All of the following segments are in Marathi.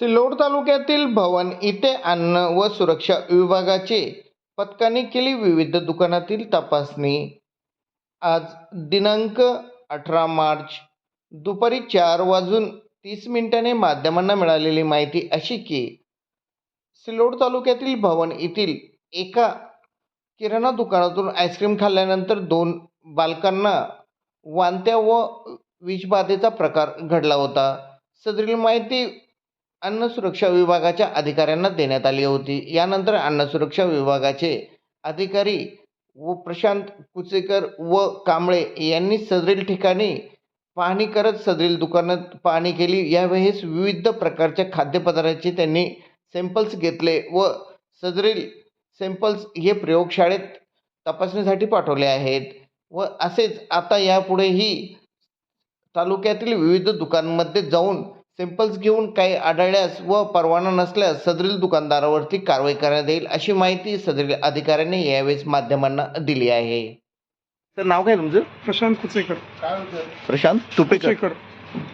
सिल्लोड तालुक्यातील भवन इथे अन्न व सुरक्षा विभागाचे पथकाने केली विविध दुकानातील तपासणी. आज दिनांक अठरा मार्च दुपारी चार वाजून तीस मिनिटाने माध्यमांना मिळालेली माहिती अशी की सिल्लोड तालुक्यातील भवन येथील एका किराणा दुकानातून आईस्क्रीम खाल्ल्यानंतर दोन बालकांना वांत्या व विषबाधेचा प्रकार घडला होता. सदरील माहिती अन्न सुरक्षा विभागाच्या अधिकाऱ्यांना देण्यात आली होती. यानंतर अन्न सुरक्षा विभागाचे अधिकारी व प्रशांत कुचेकर व कांबळे यांनी सदरील ठिकाणी पाहणी करत सदरील दुकानात पाहणी केली. यावेळेस विविध प्रकारच्या खाद्यपदार्थाचे त्यांनी सॅम्पल्स घेतले व सदरील सॅम्पल्स हे प्रयोगशाळेत तपासणीसाठी पाठवले आहेत. व असेच आता यापुढेही तालुक्यातील विविध दुकानांमध्ये जाऊन सॅम्पल्स घेऊन काही आढळल्यास व परवाना नसल्यास सदरील दुकानदारावरती कारवाई करण्यात येईल अशी माहिती सदरील अधिकाऱ्यांनी यावेळेस माध्यमांना दिली आहे. तर नाव काय तुमचं? प्रशांत कुचेकर. प्रशांत तुपेकर? कुचेकर.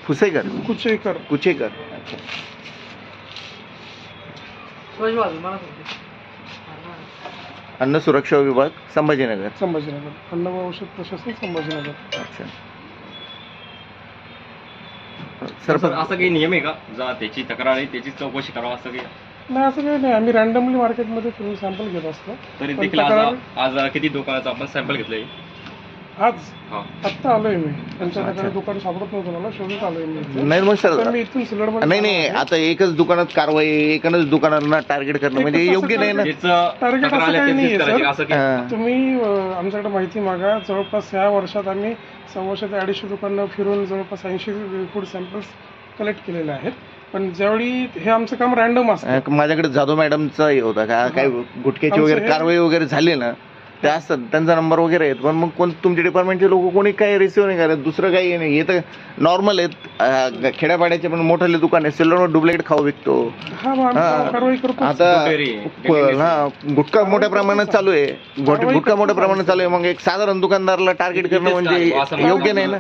फुसेकर? कुचेकर. कुचेकर. अन्न सुरक्षा विभाग संभाजीनगर. संभाजीनगर. अन्न व औषध प्रशासन संभाजीनगर. अच्छा. सर सरपंच असा काही नियम आहे का? जा त्याची तक्रार आहे त्याची चौकशी करावा असं काही? नाही असं काही नाही. आम्ही रँडमली मार्केटमध्ये फिरून सॅम्पल घेत असतो. तरी पण देखील आज तक्रार- आज किती दुकानाचं आपण सॅम्पल घेतलंय? आज आत्ता आलोय मी त्यांच्याकडे. दुकान सापडत नव्हतं मला शोधत आलोय मी. नाही मग तर सर मी इथून सिल्लोडमध्ये नाही नाही. आता एकच दुकानात कारवाई एकच दुकानांना टार्गेट करणं म्हणजे एकच योग्य नाही ना तक्रार असं काही नाहीये, सर. हा. तुम्ही अं, आमच्याकडे माहिती मागा जवळपास ह्या वर्षात आम्ही सव्वाशे ते अडीचशे दुकानं फिरून जवळपास ऐंशी फूड सॅम्पल्स कलेक्ट केलेले आहेत पण ज्यावेळी हे आमचं काम रँडम असतं अं, माझ्याकडे जाधव मॅडमचा हे होता का काय गुटख्याची वगैरे कारवाई वगैरे झाली ना ते असतात त्यांचा नंबर वगैरे आहेत. पण मग कोण तुमच्या डिपार्टमेंटचे लोक कोणी काही रिसिव्ह नाही करत. दुसरं काही नाही. हे तर नॉर्मल आहेत. खेड्यापाड्याचे पण मोठाले दुकान आहे सिल्लोड डुप्लिकेट खाऊ विकतो. हा हा. आता हा गुटखा मोठ्या प्रमाणात चालू आहे. गुटखा मोठ्या प्रमाणात चालू आहे. मग एक साधारण दुकानदाराला टार्गेट करणं? म्हणजे योग्य नाही ना?